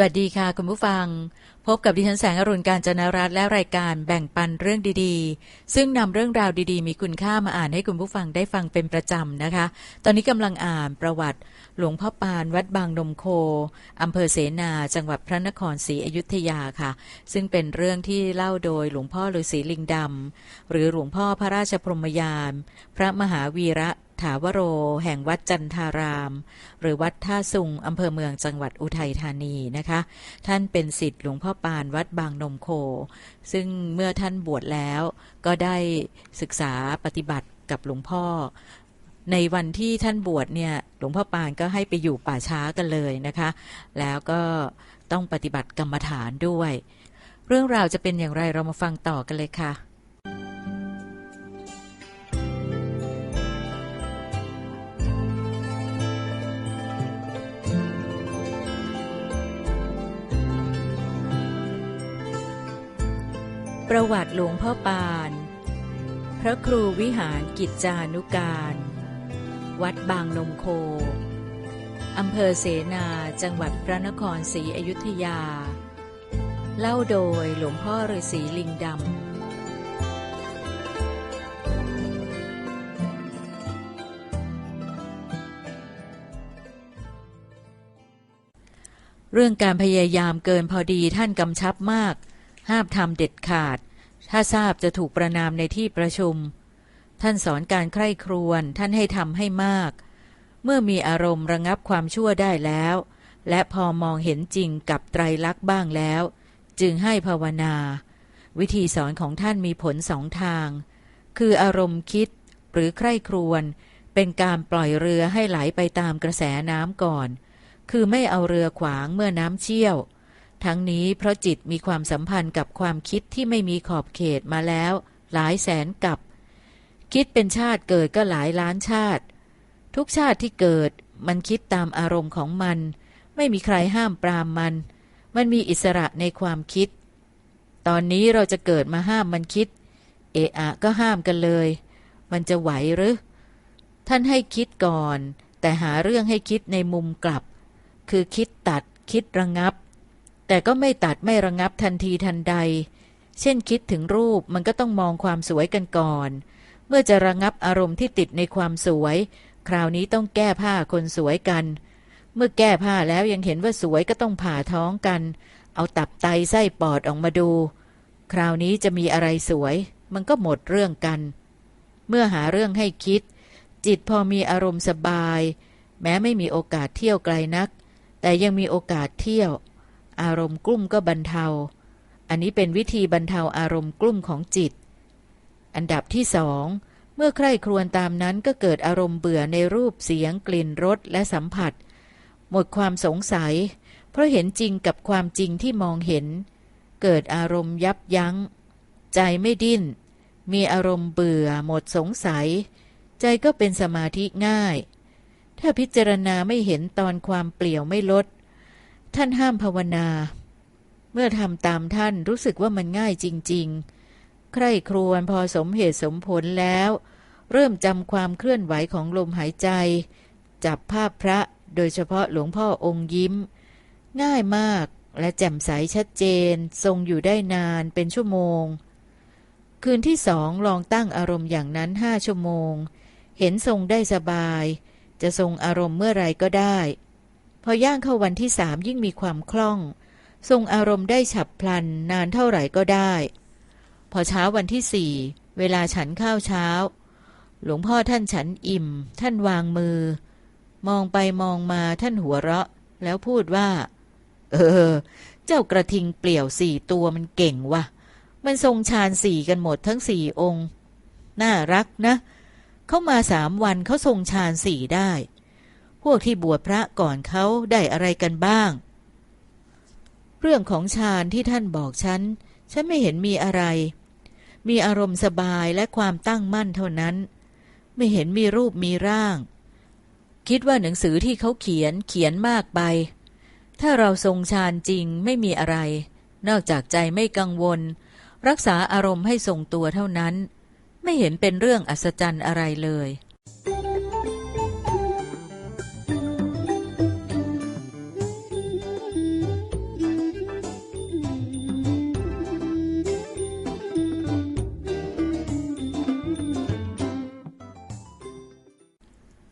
วัสดีค่ะคุณผู้ฟัง พบกับดิฉันแสงอรุณการจนรัตและรายการแบ่งปันเรื่องดีๆ ซึ่งนำเรื่องราวดีๆ มีคุณค่ามาอ่านให้คุณผู้ฟังได้ฟังเป็นประจำนะคะ ตอนนี้กำลังอ่านประวัติ หลวงพ่อปานวัดบางนมโคอำเภอเสนา จังหวัดพระนครศรีอยุธยาค่ะ ซึ่งเป็นเรื่องที่เล่าโดยหลวงพ่อฤาษีลิงดำหรือหลวงพ่อพระราชพรหมยาน พระมหาวีระ ถาวโร แห่งวัดจันทาราม หรือวัดท่าสุงอำเภอเมืองจังหวัดอุทัยธานีนะคะ ท่านเป็นสิทธิ์หลวงพ่อปานวัดบางนมโค ซึ่งเมื่อท่านบวชแล้วก็ได้ศึกษาปฏิบัติกับหลวงพ่อ ในวันที่ท่านบวชเนี่ยหลวงพ่อปานก็ให้ไปอยู่ป่าช้ากันเลยนะคะ แล้วก็ต้องปฏิบัติกรรมฐานด้วย เรื่องราวจะเป็นอย่างไรเรามาฟังต่อกันเลยค่ะ ประวัติหลวงพ่อปาน พระครูวิหารกิจจานุการ วัดบางนมโค อำเภอเสนาจังหวัดพระนครศรีอยุธยา เล่าโดยหลวงพ่อฤาษีลิงดำเรื่องการพยายามเกินพอดีท่านกำชับมาก ห้ามทำเด็ดขาด ถ้าทราบจะถูกประนามในที่ประชุม ท่านสอนการใคร่ครวญท่านให้ทำให้มาก เมื่อมีอารมณ์ระงับความชั่วได้แล้ว และพอมองเห็นจริงกับไตรลักษณ์บ้างแล้ว จึงให้ภาวนา วิธีสอนของท่านมีผลสองทาง คืออารมณ์คิดหรือใคร่ครวญเป็นการปล่อยเรือให้ไหลไปตามกระแสน้ำก่อน คือไม่เอาเรือขวางเมื่อน้ำเชี่ยว ทั้งนี้เพราะจิตมีความสัมพันธ์กับความคิดที่ไม่มีขอบเขตมาแล้ว หลายแสนกับ คิดเป็นชาติเกิดก็หลายล้านชาติ ทุกชาติที่เกิด มันคิดตามอารมณ์ของมัน ไม่มีใครห้ามปรามมัน มันมีอิสระในความคิด ตอนนี้เราจะเกิดมาห้ามมันคิด เอะอะก็ห้ามกันเลย มันจะไหวหรือท่านให้คิดก่อน แต่หาเรื่องให้คิดในมุมกลับ คือคิดตัดคิดระงับ แต่ก็ไม่ตัดไม่ระงับทันทีทันใด เช่นคิดถึงรูปมันก็ต้องมองความสวยกันก่อน เมื่อจะระงับอารมณ์ที่ติดในความสวย คราวนี้ต้องแก้ผ้าคนสวยกัน เมื่อแก้ผ้าแล้วยังเห็นว่าสวยก็ต้องผ่าท้องกัน เอาตับไตไส้ปอดออกมาดู คราวนี้จะมีอะไรสวย มันก็หมดเรื่องกัน เมื่อหาเรื่องให้คิด จิตพอมีอารมณ์สบาย แม้ไม่มีโอกาสเที่ยวไกลนัก แต่ยังมีโอกาสเที่ยว อารมณ์กลุ้มก็บรรเทา อันนี้เป็นวิธีบรรเทาอารมณ์กลุ้มของจิต อันดับที่สอง เมื่อใคร่ครวญตามนั้นก็เกิดอารมณ์เบื่อในรูปเสียงกลิ่นรสและสัมผัส หมดความสงสัย เพราะเห็นจริงกับความจริงที่มองเห็น เกิดอารมณ์ยับยัง้ง ใจไม่ดิ้น มีอารมณ์เบื่อหมดสงสัย ใจก็เป็นสมาธิง่าย ถ้าพิจารณาไม่เห็นตอนความเปลี่ยวไม่ลด ท่านห้ามภาวนา เมื่อทำตามท่านรู้สึกว่ามันง่ายจริง ๆ ใคร่ครวญพอสมเหตุสมผลแล้ว เริ่มจำความเคลื่อนไหวของลมหายใจ จับภาพพระโดยเฉพาะหลวงพ่อองค์ยิ้ม ง่ายมากและแจ่มใสชัดเจน ทรงอยู่ได้นานเป็นชั่วโมง คืนที่สองลองตั้งอารมณ์อย่างนั้นห้าชั่วโมง เห็นทรงได้สบาย จะทรงอารมณ์เมื่อไรก็ได้ พอย่างเข้าวันที่สามยิ่งมีความคล่อง ทรงอารมณ์ได้ฉับพลันนานเท่าไหร่ก็ได้ พอเช้าวันที่สี่เวลาฉันข้าวเช้า หลวงพ่อท่านฉันอิ่ม ท่านวางมือ มองไปมองมาท่านหัวเราะ แล้วพูดว่า เออ เจ้ากระทิงเปลี่ยวสี่ตัวมันเก่งวะมันทรงฌานสี่กันหมดทั้งสี่องค์ น่ารักนะ เข้ามาสามวันเขาทรงฌานสี่ได้ พวกที่บวชพระก่อนเขาได้อะไรกันบ้าง เรื่องของฌานที่ท่านบอกฉัน ฉันไม่เห็นมีอะไร มีอารมณ์สบายและความตั้งมั่นเท่านั้น ไม่เห็นมีรูปมีร่าง คิดว่าหนังสือที่เขาเขียนเขียนมากไป ถ้าเราทรงฌานจริงไม่มีอะไร นอกจากใจไม่กังวล รักษาอารมณ์ให้ทรงตัวเท่านั้น ไม่เห็นเป็นเรื่องอัศจรรย์อะไรเลย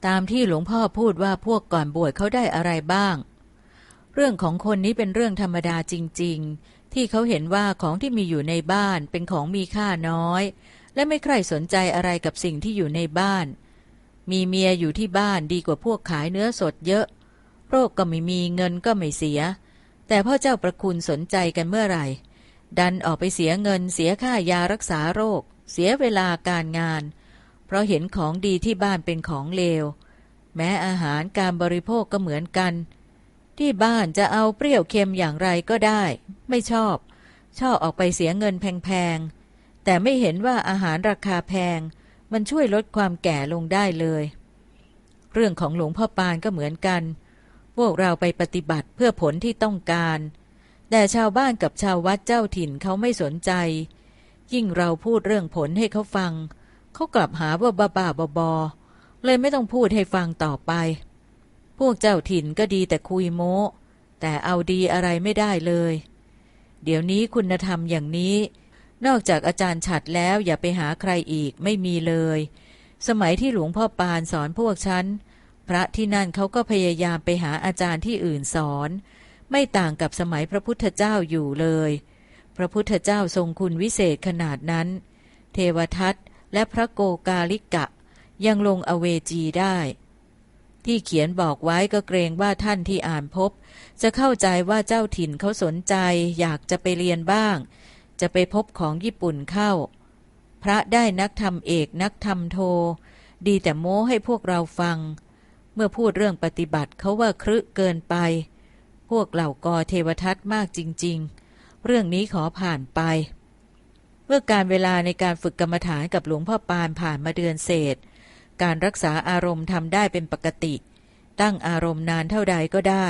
ตามที่หลวงพ่อพูดว่าพวกก่อนบวชเขาได้อะไรบ้าง เรื่องของคนนี้เป็นเรื่องธรรมดาจริง ๆ ที่เขาเห็นว่าของที่มีอยู่ในบ้านเป็นของมีค่าน้อย และไม่ใครสนใจอะไรกับสิ่งที่อยู่ในบ้าน มีเมียอยู่ที่บ้านดีกว่าพวกขายเนื้อสดเยอะ โรคก็ไม่มีเงินก็ไม่เสีย แต่พ่อเจ้าประคุณสนใจกันเมื่อไหร่ ดันออกไปเสียเงินเสียค่ายารักษาโรค เสียเวลาการงานเพราะเห็นของดีที่บ้านเป็นของเลว แม้อาหารการบริโภคก็เหมือนกัน ที่บ้านจะเอาเปรี้ยวเค็มอย่างไรก็ได้ ไม่ชอบ ชอบออกไปเสียเงินแพงๆ แต่ไม่เห็นว่าอาหารราคาแพง มันช่วยลดความแก่ลงได้เลย เรื่องของหลวงพ่อปานก็เหมือนกัน พวกเราไปปฏิบัติเพื่อผลที่ต้องการ แต่ชาวบ้านกับชาววัดเจ้าถิ่นเขาไม่สนใจ ยิ่งเราพูดเรื่องผลให้เขาฟังเเขากลับหาว่าบ้าๆบอๆเลยไม่ต้องพูดให้ฟังต่อไป พวกเจ้าถิ่นก็ดีแต่คุยโม้แต่เอาดีอะไรไม่ได้เลย เดี๋ยวนี้คุณธรรมอย่างนี้ นอกจากอาจารย์ฉัดแล้วอย่าไปหาใครอีกไม่มีเลย สมัยที่หลวงพ่อปานสอนพวกฉัน พระที่นั่นเขาก็พยายามไปหาอาจารย์ที่อื่นสอน ไม่ต่างกับสมัยพระพุทธเจ้าอยู่เลย พระพุทธเจ้าทรงคุณวิเศษขนาดนั้น เทวทัต และพระโกกาลิกะ ยังลงอเวจีได้ ที่เขียนบอกไว้ก็เกรงว่าท่านที่อ่านพบ จะเข้าใจว่าเจ้าถิ่นเขาสนใจ อยากจะไปเรียนบ้าง จะไปพบของญี่ปุ่นเข้า พระได้นักธรรมเอกนักธรรมโท ดีแต่โม้ให้พวกเราฟัง เมื่อพูดเรื่องปฏิบัติเขาว่าครึเกินไป พวกเหล่ากอเทวทัตมากจริง ๆ เรื่องนี้ขอผ่านไป เมื่อการเวลาในการฝึกกรรมฐานกับหลวงพ่อปานผ่านมาเดือนเศษ การรักษาอารมณ์ทำได้เป็นปกติ ตั้งอารมณ์นานเท่าใดก็ได้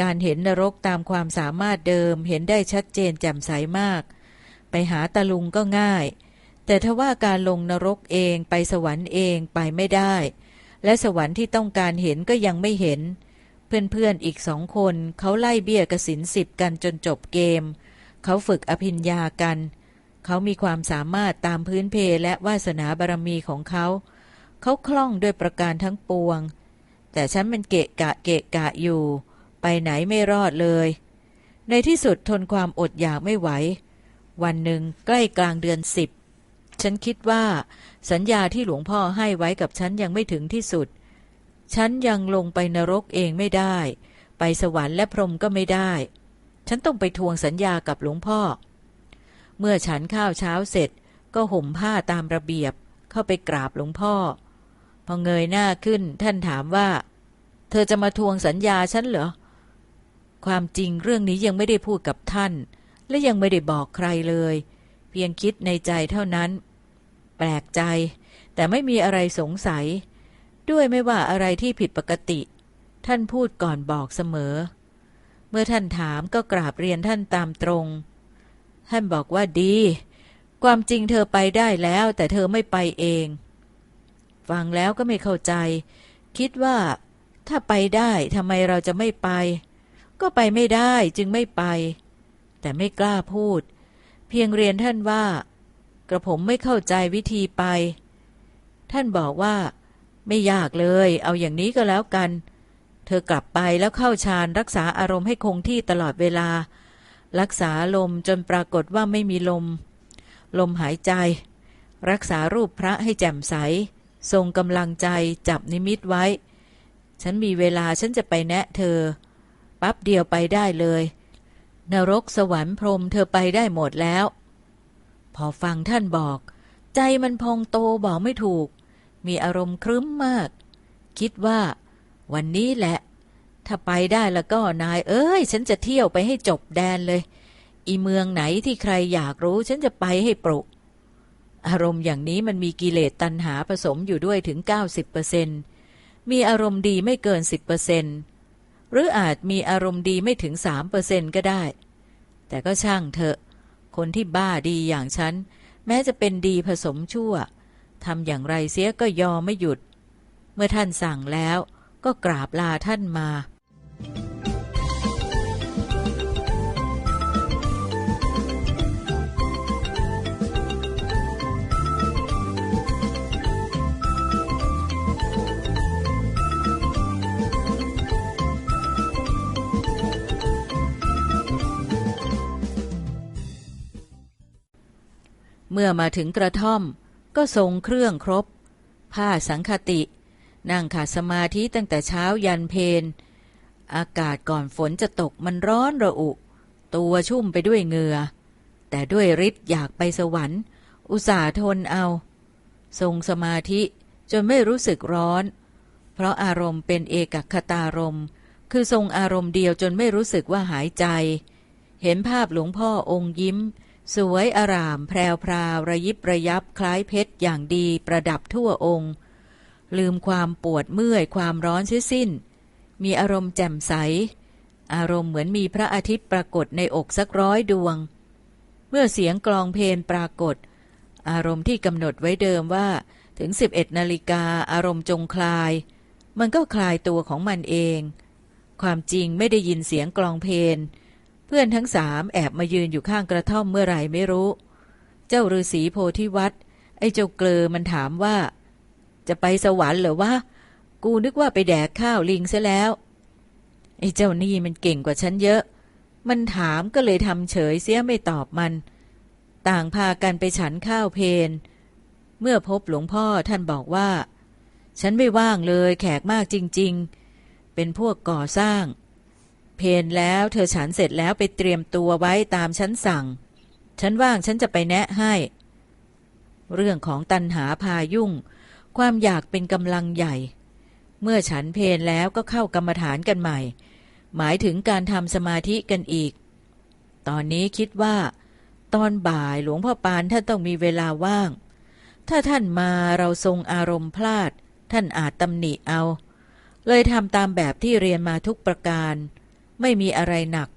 การเห็นนรกตามความสามารถเดิมเห็นได้ชัดเจนแจ่มใสมาก ไปหาตะลุงก็ง่าย แต่ถ้าว่าการลงนรกเองไปสวรรค์เองไปไม่ได้ และสวรรค์ที่ต้องการเห็นก็ยังไม่เห็น เพื่อนๆออีกสองคนเขาไล่เบี้ยกระสินสิบกันจนจบเกม เขาฝึกอภิญญากันเขามีความสามารถตามพื้นเพและวาสนาบารมีของเขา เขาคล่องด้วยประการทั้งปวง แต่ฉันมันเกะกะเกะกะอยู่ ไปไหนไม่รอดเลย ในที่สุดทนความอดอยากไม่ไหว วันหนึ่งใกล้กลางเดือนสิบฉันคิดว่า สัญญาที่หลวงพ่อให้ไว้กับฉันยังไม่ถึงที่สุด ฉันยังลงไปนรกเองไม่ได้ ไปสวรรค์และพรหมก็ไม่ได้ ฉันต้องไปทวงสัญญากับหลวงพ่อ เมื่อฉันข้าวเช้าเสร็จ ก็ห่มผ้าตามระเบียบ เข้าไปกราบหลวงพ่อ พอเงยหน้าขึ้นท่านถามว่า เธอจะมาทวงสัญญาฉันเหรอ ความจริงเรื่องนี้ยังไม่ได้พูดกับท่าน และยังไม่ได้บอกใครเลย เพียงคิดในใจเท่านั้น แปลกใจ แต่ไม่มีอะไรสงสัย ด้วยไม่ว่าอะไรที่ผิดปกติ ท่านพูดก่อนบอกเสมอ เมื่อท่านถามก็กราบเรียนท่านตามตรง ท่านบอกว่าดี ความจริงเธอไปได้แล้ว แต่เธอไม่ไปเอง ฟังแล้วก็ไม่เข้าใจ คิดว่า ถ้าไปได้ทำไมเราจะไม่ไป ก็ไปไม่ได้จึงไม่ไป แต่ไม่กล้าพูด เพียงเรียนท่านว่า กระผมไม่เข้าใจวิธีไป ท่านบอกว่า ไม่ยากเลย เอาอย่างนี้ก็แล้วกัน เธอกลับไปแล้วเข้าฌานรักษาอารมณ์ให้คงที่ตลอดเวลา รักษาลมจนปรากฏว่าไม่มีลม ลมหายใจ รักษารูปพระให้แจ่มใส ทรงกำลังใจจับนิมิตไว้ ฉันมีเวลาฉันจะไปแนะเธอ ปั๊บเดียวไปได้เลย นรกสวรรค์พรมเธอไปได้หมดแล้ว พอฟังท่านบอก ใจมันพองโตบอกไม่ถูก มีอารมณ์ครึ้มมาก คิดว่า วันนี้แหละ ถ้าไปได้แล้วก็นายเอ้ย ฉันจะเที่ยวไปให้จบแดนเลย อีเมืองไหนที่ใครอยากรู้ ฉันจะไปให้ปรุอารมณ์อย่างนี้มันมีกิเลสตัณหาผสมอยู่ด้วยถึง 90%มีอารมณ์ดีไม่เกิน 10%หรืออาจมีอารมณ์ดีไม่ถึง 3%ก็ได้ แต่ก็ช่างเถอะ คนที่บ้าดีอย่างฉัน แม้จะเป็นดีผสมชั่วทำอย่างไรเสียก็ยอมไม่หยุด เมื่อท่านสั่งแล้วก็กราบลาท่านมา เมื่อมาถึงกระท่อมก็ทรงเครื่องครบ ผ้าสังคติ นั่งขาดสมาธิตั้งแต่เช้ายันเพน อากาศก่อนฝนจะตกมันร้อนระอุ ตัวชุ่มไปด้วยเหงื่อ แต่ด้วยฤทธิ์อยากไปสวรรค์ อุตส่าห์ทนเอา ทรงสมาธิจนไม่รู้สึกร้อน เพราะอารมณ์เป็นเอกคตารมณ์คือทรงอารมณ์เดียวจนไม่รู้สึกว่าหายใจ เห็นภาพหลวงพ่อองค์ยิ้ม สวยอารามแพรวพราวระยิบระยับคล้ายเพชรอย่างดีประดับทั่วองค์ ลืมความปวดเมื่อยความร้อนเสียสิ้น มีอารมณ์แจ่มใส อารมณ์เหมือนมีพระอาทิตย์ปรากฏในอกสักร้อยดวง เมื่อเสียงกลองเพลงปรากฏ อารมณ์ที่กำหนดไว้เดิมว่าถึง 11นาฬิกาอารมณ์จงคลาย มันก็คลายตัวของมันเอง ความจริงไม่ได้ยินเสียงกลองเพลงเพื่อนทั้งสามแอบมายืนอยู่ข้างกระท่อมเมื่อไหร่ไม่รู้ เจ้าฤาษีโพธิวัตรไอ้เจ้าเกลอมันถามว่า จะไปสวรรค์หรือวะ กูนึกว่าไปแดกข้าวลิงซะแล้ว ไอ้เจ้านี่มันเก่งกว่าฉันเยอะ มันถามก็เลยทำเฉยเสียไม่ตอบมัน ต่างพากันไปฉันข้าวเพนเมื่อพบหลวงพ่อท่านบอกว่า ฉันไม่ว่างเลยแขกมากจริง ๆ เป็นพวกก่อสร้าง เพนแล้วเธอฉันเสร็จแล้วไปเตรียมตัวไว้ตามฉันสั่ง ฉันว่างฉันจะไปแนะให้ เรื่องของตันหาพายุ่ง ความอยากเป็นกำลังใหญ่ เมื่อฉันเพนแล้วก็เข้ากรรมฐานกันใหม่ หมายถึงการทำสมาธิกันอีก ตอนนี้คิดว่า ตอนบ่ายหลวงพ่อปานท่านต้องมีเวลาว่าง ถ้าท่านมาเราทรงอารมณ์พลาด ท่านอาจตำหนิเอา เลยทำตามแบบที่เรียนมาทุกประการ ไม่มีอะไรหนัก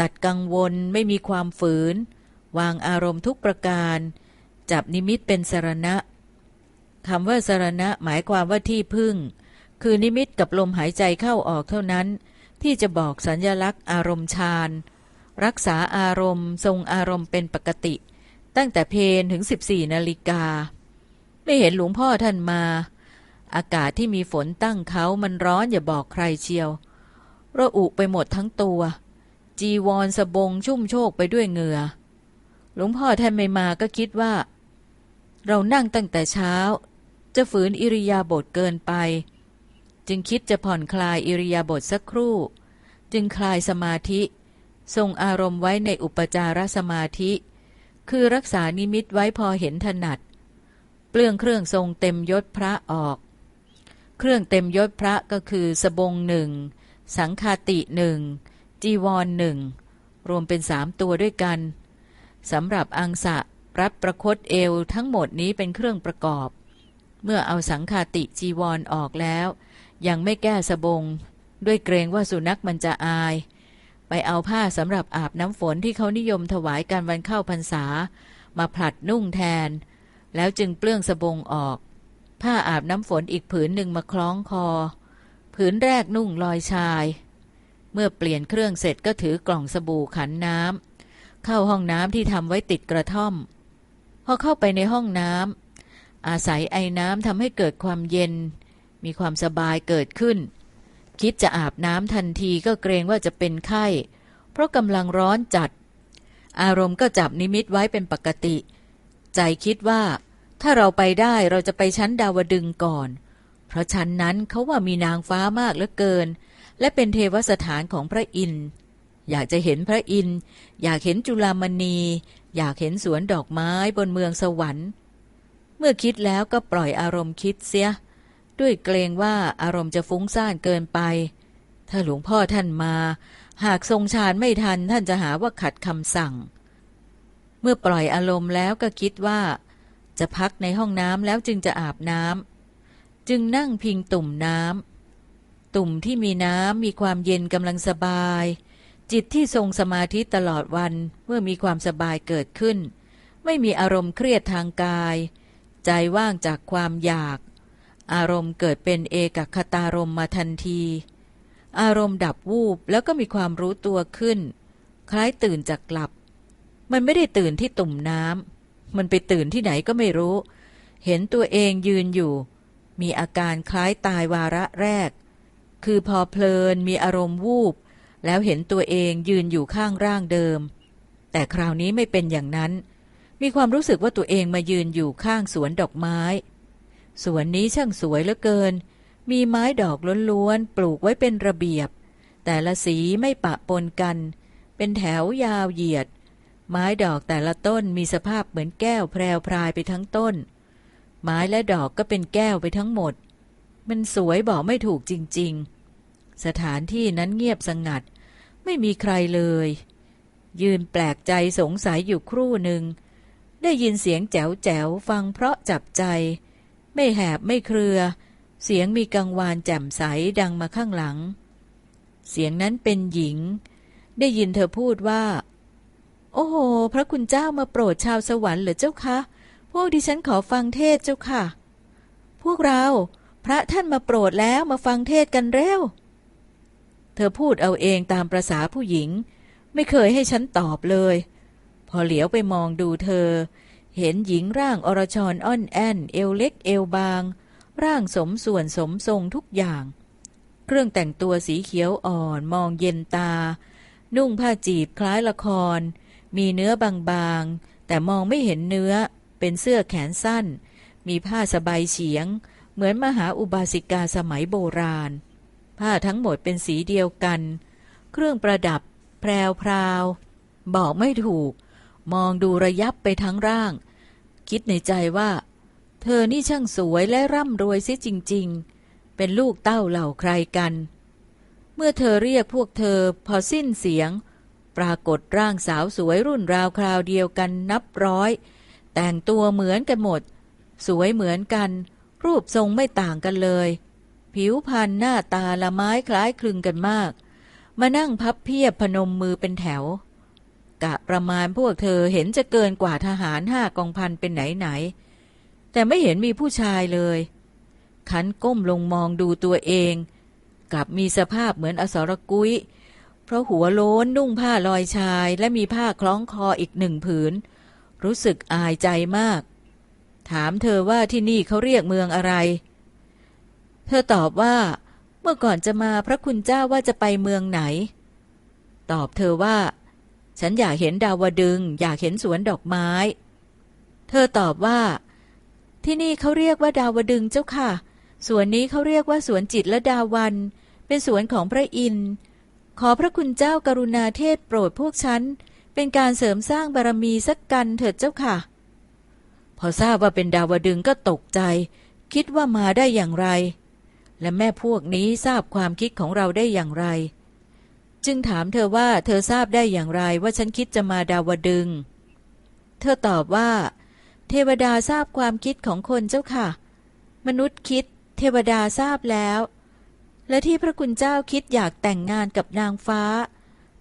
ตัดกังวลไม่มีความฝืน วางอารมณ์ทุกประการ จับนิมิตเป็นสรณะคำว่าสรณะหมายความว่าที่พึ่ง คือนิมิตกับลมหายใจเข้าออกเท่านั้น ที่จะบอกสัญญลักษณ์อารมณ์ฌานรักษาอารมณ์ ทรงอารมณ์เป็นปกติ ตั้งแต่เพนถึง 14 นาฬิกา ไม่เห็นหลวงพ่อท่านมา อากาศที่มีฝนตั้งเขามันร้อนอย่าบอกใครเชียว ระอุไปหมดทั้งตัว จีวรสบงชุ่มโชกไปด้วยเหงื่อหลวงพ่อท่านไม่มาก็คิดว่า เรานั่งตั้งแต่เช้า จะฝืนอิริยาบถเกินไป จึงคิดจะผ่อนคลายอิริยาบถสักครู่ จึงคลายสมาธิ ทรงอารมณ์ไว้ในอุปจารสมาธิ คือรักษานิมิตไว้พอเห็นถนัด เปลืองเครื่องทรงเต็มยศพระออก เครื่องเต็มยศพระก็คือ สบงหนึ่งสังคาติหนึ่งจีวรหนึ่งรวมเป็นสามตัวด้วยกันสำหรับอังสะรัดประคตเอวทั้งหมดนี้เป็นเครื่องประกอบ เมื่อเอาสังคาติจีวรออกแล้ว ยังไม่แก้สบง ด้วยเกรงว่าสุนัขมันจะอาย ไปเอาผ้าสำหรับอาบน้ำฝนที่เขานิยมถวายการวันเข้าพรรษา มาผลัดนุ่งแทน แล้วจึงเปลื้องสบงออก ผ้าอาบน้ำฝนอีกผืนหนึ่งมาคล้องคอ ผืนแรกนุ่งลอยชาย เมื่อเปลี่ยนเครื่องเสร็จก็ถือกล่องสบู่ขันน้ำเข้าห้องน้ำที่ทำไว้ติดกระท่อม พอเข้าไปในห้องน้ำอาศัยไอ้น้ำทำให้เกิดความเย็น มีความสบายเกิดขึ้น คิดจะอาบน้ำทันทีก็เกรงว่าจะเป็นไข้ เพราะกำลังร้อนจัด อารมณ์ก็จับนิมิตไว้เป็นปกติ ใจคิดว่าถ้าเราไปได้เราจะไปชั้นดาวดึงก่อน เพราะชั้นนั้นเขาว่ามีนางฟ้ามากเหลือเกิน และเป็นเทวสถานของพระอินทร์อยากจะเห็นพระอินทร์อยากเห็นจุลามณี อยากเห็นสวนดอกไม้บนเมืองสวรรค์ เมื่อคิดแล้วก็ปล่อยอารมณ์คิดเสีย ด้วยเกรงว่าอารมณ์จะฟุ้งซ่านเกินไป ถ้าหลวงพ่อท่านมา หากทรงฌานไม่ทันท่านจะหาว่าขัดคำสั่ง เมื่อปล่อยอารมณ์แล้วก็คิดว่า จะพักในห้องน้ำแล้วจึงจะอาบน้ำจึงนั่งพิงตุ่มน้ำตุ่มที่มีน้ำมีความเย็นกำลังสบาย จิตที่ทรงสมาธิตลอดวันเมื่อมีความสบายเกิดขึ้น ไม่มีอารมณ์เครียดทางกาย ใจว่างจากความอยาก อารมณ์เกิดเป็นเอกคตารมมาทันที อารมณ์ดับวูบแล้วก็มีความรู้ตัวขึ้น คล้ายตื่นจากหลับ มันไม่ได้ตื่นที่ตุ่มน้ำมันไปตื่นที่ไหนก็ไม่รู้ เห็นตัวเองยืนอยู่ มีอาการคล้ายตายวาระแรก คือพอเพลินมีอารมณ์วูบ แล้วเห็นตัวเองยืนอยู่ข้างร่างเดิม แต่คราวนี้ไม่เป็นอย่างนั้น มีความรู้สึกว่าตัวเองมายืนอยู่ข้างสวนดอกไม้ สวนนี้ช่างสวยเหลือเกิน มีไม้ดอกล้วนๆ ปลูกไว้เป็นระเบียบ แต่ละสีไม่ปะปนกัน เป็นแถวยาวเหยียด ไม้ดอกแต่ละต้นมีสภาพเหมือนแก้วแพรวพรายไปทั้งต้น ไม้และดอกก็เป็นแก้วไปทั้งหมด มันสวยบอกไม่ถูกจริง ๆ สถานที่นั้นเงียบสงัด ไม่มีใครเลย ยืนแปลกใจสงสัยอยู่ครู่หนึ่ง ได้ยินเสียงแจ๋วแจ๋วฟังเพราะจับใจ ไม่แหบไม่เครือ เสียงมีกังวานแจ่มใสดังมาข้างหลัง เสียงนั้นเป็นหญิง ได้ยินเธอพูดว่า โอ้โห พระคุณเจ้ามาโปรดชาวสวรรค์เหรอเจ้าคะ พวกดิฉันขอฟังเทศเจ้าค่ะ พวกเรา พระท่านมาโปรดแล้วมาฟังเทศกันเร็ว เธอพูดเอาเองตามประษาผู้หญิง ไม่เคยให้ฉันตอบเลย พอเหลียวไปมองดูเธอ เห็นหญิงร่างอรชรอ่อนแอนเอวเล็กเอวบาง ร่างสมส่วนสมทรงทุกอย่าง เครื่องแต่งตัวสีเขียวอ่อนมองเย็นตา นุ่งผ้าจีบคล้ายละคร มีเนื้อบางๆ แต่มองไม่เห็นเนื้อ เป็นเสื้อแขนสั้น มีผ้าสบายเฉียง เหมือนมหาอุบาสิกาสมัยโบราณ ผ้าทั้งหมดเป็นสีเดียวกัน เครื่องประดับ แพรวพราว บอกไม่ถูก มองดูระยับไปทั้งร่าง คิดในใจว่า เธอนี่ช่างสวยและร่ำรวยเสียจริง ๆ เป็นลูกเต้าเหล่าใครกัน เมื่อเธอเรียกพวกเธอพอสิ้นเสียง ปรากฏร่างสาวสวยรุ่นราวคราวเดียวกันนับร้อย แต่งตัวเหมือนกันหมด สวยเหมือนกัน รูปทรงไม่ต่างกันเลย ผิวพรรณหน้าตาละไม้คล้ายคลึงกันมาก มานั่งพับเพียบพนมมือเป็นแถว กะประมาณพวกเธอเห็นจะเกินกว่าทหารห้ากองพันเป็นไหนไหน แต่ไม่เห็นมีผู้ชายเลย ขันก้มลงมองดูตัวเอง กลับมีสภาพเหมือนอสรกุยเพราะหัวโล้นนุ่งผ้าลอยชายและมีผ้าคล้องคออีกหนึ่งผืน รู้สึกอายใจมาก ถามเธอว่าที่นี่เขาเรียกเมืองอะไร เธอตอบว่าเมื่อก่อนจะมาพระคุณเจ้าว่าจะไปเมืองไหน ตอบเธอว่า ฉันอยากเห็นดาวดึง อยากเห็นสวนดอกไม้ เธอตอบว่า ที่นี่เขาเรียกว่าดาวดึงเจ้าค่ะ สวนนี้เขาเรียกว่าสวนจิตและดาวัน เป็นสวนของพระอินทร์ขอพระคุณเจ้ากรุณาเทศโปรดพวกฉัน เป็นการเสริมสร้างบารมีสักกันเถิดเจ้าค่ะ พอทราบว่าเป็นดาวดึงก็ตกใจ คิดว่ามาได้อย่างไร และแม่พวกนี้ทราบความคิดของเราได้อย่างไร จึงถามเธอว่าเธอทราบได้อย่างไรว่าฉันคิดจะมาดาวดึง เธอตอบว่า เทวดาทราบความคิดของคนเจ้าค่ะ มนุษย์คิด เทวดาทราบแล้ว และที่พระคุณเจ้าคิดอยากแต่งงานกับนางฟ้า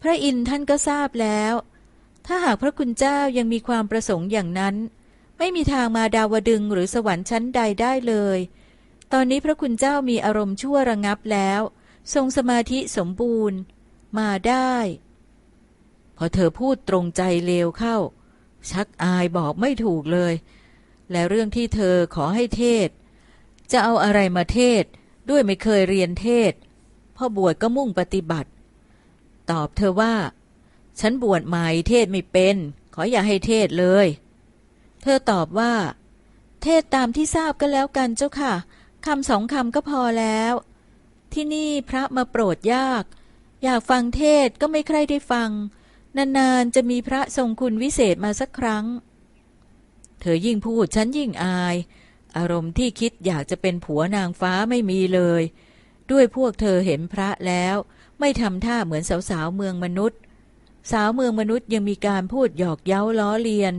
พระอินทร์ท่านก็ทราบแล้ว ถ้าหากพระคุณเจ้ายังมีความประสงค์อย่างนั้น ไม่มีทางมาดาวดึงหรือสวรรค์ชั้นใดได้เลย ตอนนี้พระคุณเจ้ามีอารมณ์ชั่วระงับแล้ว ทรงสมาธิสมบูรณ์ มาได้ พอเธอพูดตรงใจเลวเข้า ชักอายบอกไม่ถูกเลย และเรื่องที่เธอขอให้เทศ จะเอาอะไรมาเทศด้วยไม่เคยเรียนเทศพ่อบวชก็มุ่งปฏิบัติ ตอบเธอว่า ฉันบวชใหม่เทศไม่เป็น ขออย่าให้เทศเลย เธอตอบว่า เทศตามที่ทราบก็แล้วกันเจ้าค่ะคำสองคำก็พอแล้ว ที่นี่พระมาโปรดยาก อยากฟังเทศก็ไม่ใครได้ฟัง นานๆจะมีพระทรงคุณวิเศษมาสักครั้ง เธอยิ่งพูดฉันยิ่งอาย อารมณ์ที่คิดอยากจะเป็นผัวนางฟ้าไม่มีเลย ด้วยพวกเธอเห็นพระแล้ว ไม่ทำท่าเหมือนสาวๆเมืองมนุษย์ สาวเมืองมนุษย์ยังมีการพูดหยอกเย้าล้อเลียน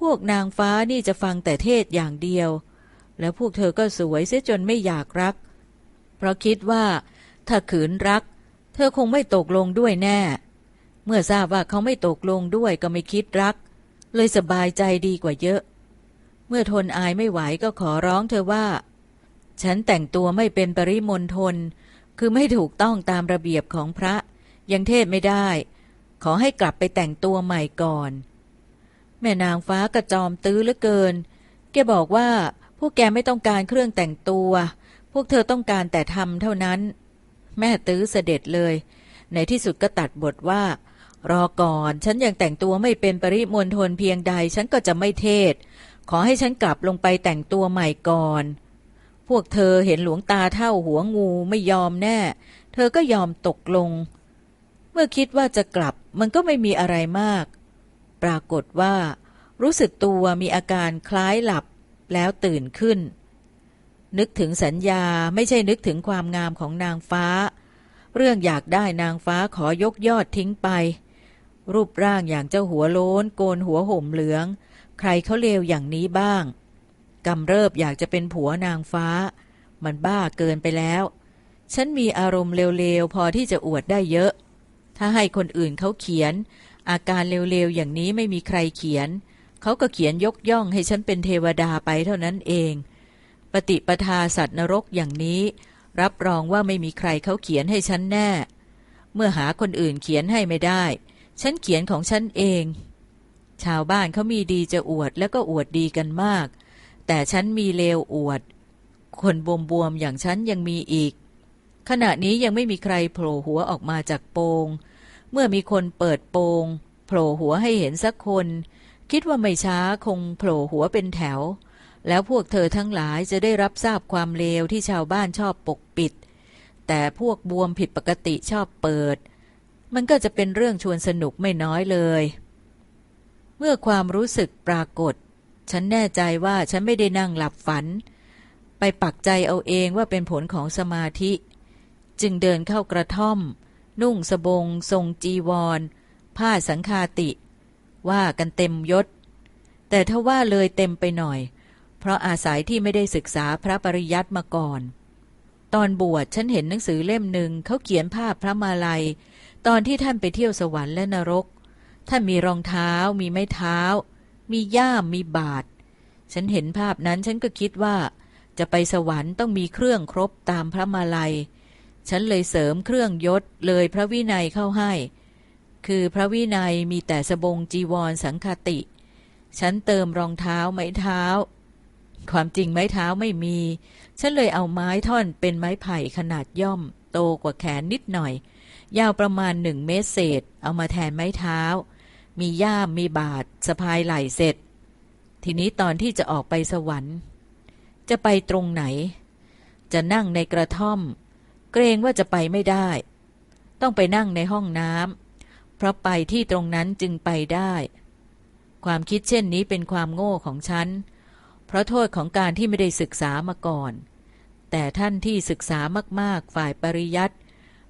พวกนางฟ้านี่จะฟังแต่เทศอย่างเดียว แล้วพวกเธอก็สวยเสียจนไม่อยากรัก เพราะคิดว่าถ้าขืนรัก เธอคงไม่ตกลงด้วยแน่ เมื่อทราบว่าเขาไม่ตกลงด้วยก็ไม่คิดรัก เลยสบายใจดีกว่าเยอะ เมื่อทนอายไม่ไหวก็ขอร้องเธอว่า ฉันแต่งตัวไม่เป็นปริมณฑลคือไม่ถูกต้องตามระเบียบของพระ ยังเทศไม่ได้ ขอให้กลับไปแต่งตัวใหม่ก่อน แม่นางฟ้ากระจอมตื้อเหลือเกิน แกบอกว่าพวกแกไม่ต้องการเครื่องแต่งตัว พวกเธอต้องการแต่ทำเท่านั้น แม่ตื้อเสด็จเลย ในที่สุดก็ตัดบทว่า รอก่อนฉันยังแต่งตัวไม่เป็นปริมณฑลเพียงใดฉันก็จะไม่เทศ ขอให้ฉันกลับลงไปแต่งตัวใหม่ก่อน พวกเธอเห็นหลวงตาเท่าหัวงูไม่ยอมแน่ เธอก็ยอมตกลง เมื่อคิดว่าจะกลับมันก็ไม่มีอะไรมาก ปรากฏว่า รู้สึกตัวมีอาการคล้ายหลับแล้วตื่นขึ้น นึกถึงสัญญาไม่ใช่นึกถึงความงามของนางฟ้า เรื่องอยากได้นางฟ้าขอยกยอดทิ้งไป รูปร่างอย่างเจ้าหัวโล้น โกนหัวห่มเหลือง ใครเขาเลวอย่างนี้บ้างกำเริบอยากจะเป็นผัวนางฟ้า มันบ้าเกินไปแล้ว ฉันมีอารมณ์เร็วๆ พอที่จะอวดได้เยอะ ถ้าให้คนอื่นเขาเขียน อาการเร็วๆ อย่างนี้ไม่มีใครเขียน เขาก็เขียนยกย่องให้ฉันเป็นเทวดาไปเท่านั้นเอง ปฏิปทาสัตว์นรกอย่างนี้ รับรองว่าไม่มีใครเขาเขียนให้ฉันแน่ เมื่อหาคนอื่นเขียนให้ไม่ได้ ฉันเขียนของฉันเอง ชาวบ้านเขามีดีจะอวดแล้วก็อวดดีกันมาก แต่ฉันมีเลวอวด คนบวมๆอย่างฉันยังมีอีก ขณะนี้ยังไม่มีใครโผล่หัวออกมาจากโปง เมื่อมีคนเปิดโปงโผล่หัวให้เห็นสักคน คิดว่าไม่ช้าคงโผล่หัวเป็นแถว แล้วพวกเธอทั้งหลายจะได้รับทราบความเลวที่ชาวบ้านชอบปกปิด แต่พวกบวมผิดปกติชอบเปิด มันก็จะเป็นเรื่องชวนสนุกไม่น้อยเลย เมื่อความรู้สึกปรากฏ ฉันแน่ใจว่าฉันไม่ได้นั่งหลับฝัน ไปปักใจเอาเองว่าเป็นผลของสมาธิ จึงเดินเข้ากระท่อม นุ่งสบง ทรงจีวร ผ้าสังคาติ ว่ากันเต็มยศ แต่ถ้าว่าเลยเต็มไปหน่อย เพราะอาศัยที่ไม่ได้ศึกษาพระปริยัติมาก่อน ตอนบวชฉันเห็นหนังสือเล่มหนึ่งเขาเขียนภาพพระมาลัย ตอนที่ท่านไปเที่ยวสวรรค์และนรก ท่านมีรองเท้า มีไม้เท้า มีย่ามมีบาท ฉันเห็นภาพนั้นฉันก็คิดว่า จะไปสวรรค์ต้องมีเครื่องครบตามพระมาลัย ฉันเลยเสริมเครื่องยศเลยพระวินัยเข้าให้ คือพระวินัยมีแต่สบงจีวรสังคติ ฉันเติมรองเท้าไม้เท้า ความจริงไม้เท้าไม่มี ฉันเลยเอาไม้ท่อนเป็นไม้ไผ่ขนาดย่อม โตกว่าแขนนิดหน่อย ยาวประมาณหนึ่งเมตรเศษ เอามาแทนไม้เท้า มีย่ามมีบาทสะพายไหล่เสร็จ ทีนี้ตอนที่จะออกไปสวรรค์ จะไปตรงไหน จะนั่งในกระท่อม เกรงว่าจะไปไม่ได้ ต้องไปนั่งในห้องน้ำเพราะไปที่ตรงนั้นจึงไปได้ ความคิดเช่นนี้เป็นความโง่ของฉัน เพราะโทษของการที่ไม่ได้ศึกษามาก่อน แต่ท่านที่ศึกษามากๆฝ่ายปริยัติ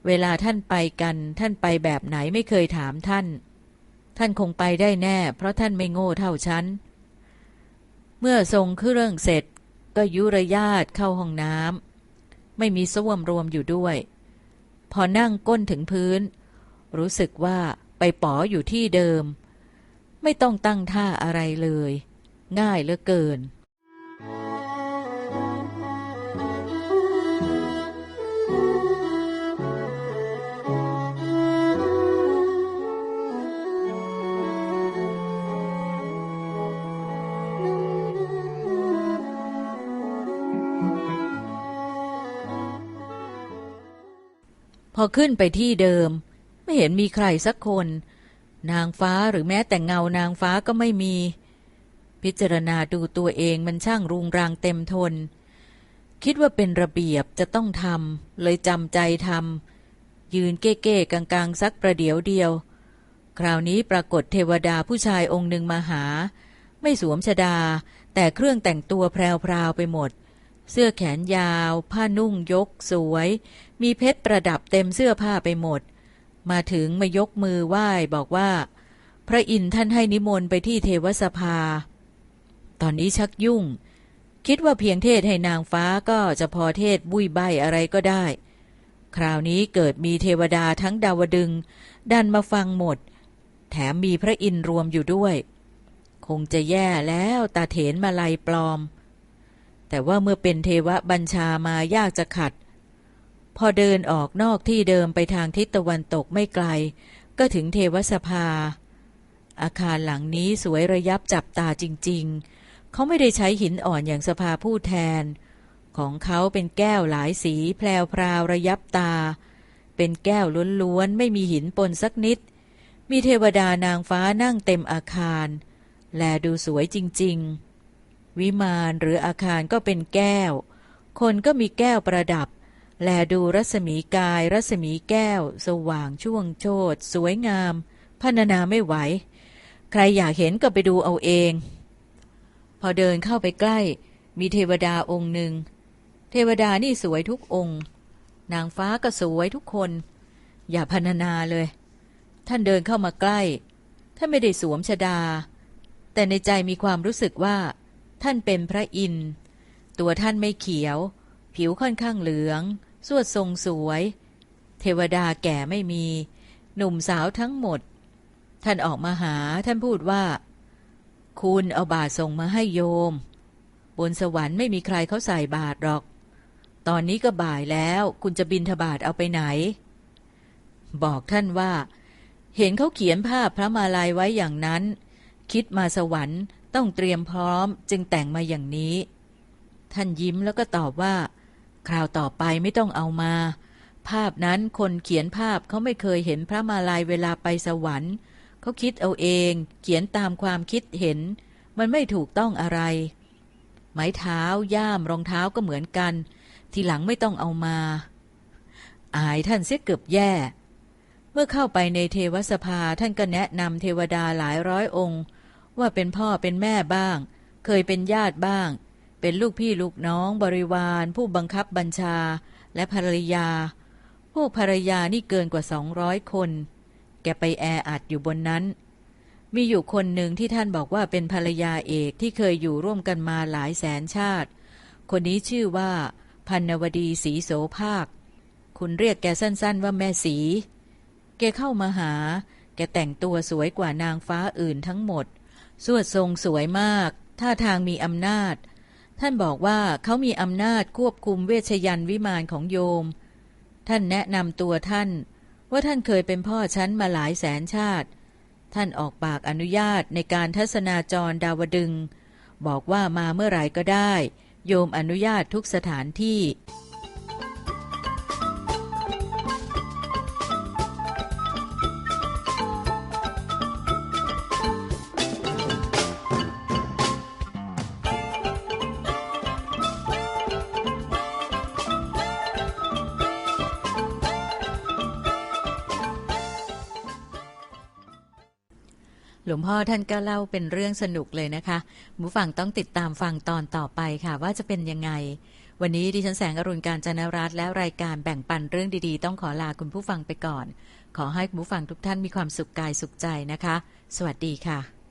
เวลาท่านไปกันท่านไปแบบไหนไม่เคยถามท่าน ท่านคงไปได้แน่ เพราะท่านไม่โง่เท่าฉัน เมื่อทรงเครื่องเสร็จ ก็ยุรยาตเข้าห้องน้ำไม่มีส้วมรวมอยู่ด้วย พอนั่งก้นถึงพื้น รู้สึกว่าไปป๋ออยู่ที่เดิม ไม่ต้องตั้งท่าอะไรเลย ง่ายเหลือเกิน อขึ้นไปที่เดิม ไม่เห็นมีใครสักคน นางฟ้าหรือแม้แต่เงานางฟ้าก็ไม่มี พิจารณาดูตัวเองมันช่างรุงรังเต็มทน คิดว่าเป็นระเบียบจะต้องทำเลยจำใจทำยืนเก้ๆกลางๆสักประเดี๋ยวเดียว คราวนี้ปรากฏเทวดาผู้ชายองค์หนึ่งมาหา ไม่สวมชดาแต่เครื่องแต่งตัวแพรวๆไปหมด เสื้อแขนยาว ผ้านุ่งยกสวย มีเพชรประดับเต็มเสื้อผ้าไปหมด มาถึงมายกมือไหว้บอกว่า พระอินทร์ท่านให้นิมนต์ไปที่เทวสภา ตอนนี้ชักยุ่ง คิดว่าเพียงเทศให้นางฟ้าก็จะพอเทศบุยใบอะไรก็ได้ คราวนี้เกิดมีเทวดาทั้งดาวดึง ดันมาฟังหมด แถมมีพระอินทร์รวมอยู่ด้วย คงจะแย่แล้วตาเถนมาลัยปลอม แต่ว่าเมื่อเป็นเทวบัญชามายากจะขัด พอเดินออกนอกที่เดิมไปทางทิศตะวันตกไม่ไกล ก็ถึงเทวสภา อาคารหลังนี้สวยระยับจับตาจริง ๆ เขาไม่ได้ใช้หินอ่อนอย่างสภาผู้แทน ของเขาเป็นแก้วหลายสีแพรวพราวระยับตา เป็นแก้วล้วนๆไม่มีหินปนสักนิด มีเทวดานางฟ้านั่งเต็มอาคาร แลดูสวยจริง ๆ วิมานหรืออาคารก็เป็นแก้ว คนก็มีแก้วประดับ แลดูรัศมีกาย รัศมีแก้ว สว่างช่วงโชดสวยงามพรรณนาไม่ไหว ใครอยากเห็นก็ไปดูเอาเอง พอเดินเข้าไปใกล้ มีเทวดาองค์หนึ่ง เทวดานี่สวยทุกองค์ นางฟ้าก็สวยทุกคน อย่าพรรณนาเลย ท่านเดินเข้ามาใกล้ ท่านไม่ได้สวมชดา แต่ในใจมีความรู้สึกว่า ท่านเป็นพระอินทร์ตัวท่านไม่เขียว ผิวค่อนข้างเหลือง สวดทรงสวย เทวดาแก่ไม่มี หนุ่มสาวทั้งหมด ท่านออกมาหาท่านพูดว่า คุณเอาบาทส่งมาให้โยม บนสวรรค์ไม่มีใครเขาใส่บาทหรอก ตอนนี้ก็บ่ายแล้วคุณจะบินทบาทเอาไปไหน บอกท่านว่า เห็นเขาเขียนภาพพระมาลัยไว้อย่างนั้น คิดมาสวรรค์ ต้องเตรียมพร้อมจึงแต่งมาอย่างนี้ ท่านยิ้มแล้วก็ตอบว่า คราวต่อไปไม่ต้องเอามา ภาพนั้นคนเขียนภาพเขาไม่เคยเห็นพระมาลัยเวลาไปสวรรค์เขาคิดเอาเองเขียนตามความคิดเห็น มันไม่ถูกต้องอะไร ไม้เท้าย่ามรองเท้าก็เหมือนกัน ทีหลังไม่ต้องเอามา อายท่านเสียเกือบแย่เมื่อเข้าไปในเทวสภาท่านก็แนะนำเทวดาหลายร้อยองค์ ว่าเป็นพ่อเป็นแม่บ้าง เคยเป็นญาติบ้าง เป็นลูกพี่ลูกน้องบริวาร ผู้บังคับบัญชา และภรรยา พวกภรรยานี่เกินกว่าสองร้อยคน แกไปแออัดอยู่บนนั้น มีอยู่คนหนึ่งที่ท่านบอกว่าเป็นภรรยาเอกที่เคยอยู่ร่วมกันมาหลายแสนชาติ คนนี้ชื่อว่า พันนวดีสีโสภาค คุณเรียกแกสั้นๆ ว่าแม่สี แกเข้ามาหา แกแต่งตัวสวยกว่านางฟ้าอื่นทั้งหมด สวดทรงสวยมาก ท่าทางมีอำนาจ ท่านบอกว่าเขามีอำนาจควบคุมเวชยันต์วิมานของโยม ท่านแนะนำตัวท่าน ว่าท่านเคยเป็นพ่อชั้นมาหลายแสนชาติ ท่านออกปากอนุญาตในการทัศนาจรดาวดึง บอกว่ามาเมื่อไหร่ก็ได้ โยมอนุญาตทุกสถานที่ หลวงพ่อท่านก็เล่าเป็นเรื่องสนุกเลยนะคะผู้ฟังต้องติดตามฟังตอนต่อไปค่ะว่าจะเป็นยังไง วันนี้ดิฉันแสงอรุณการจนรัตน์และรายการแบ่งปันเรื่องดีๆ ต้องขอลาคุณผู้ฟังไปก่อน ขอให้คุณผู้ฟังทุกท่านมีความสุขกายสุขใจนะคะ สวัสดีค่ะ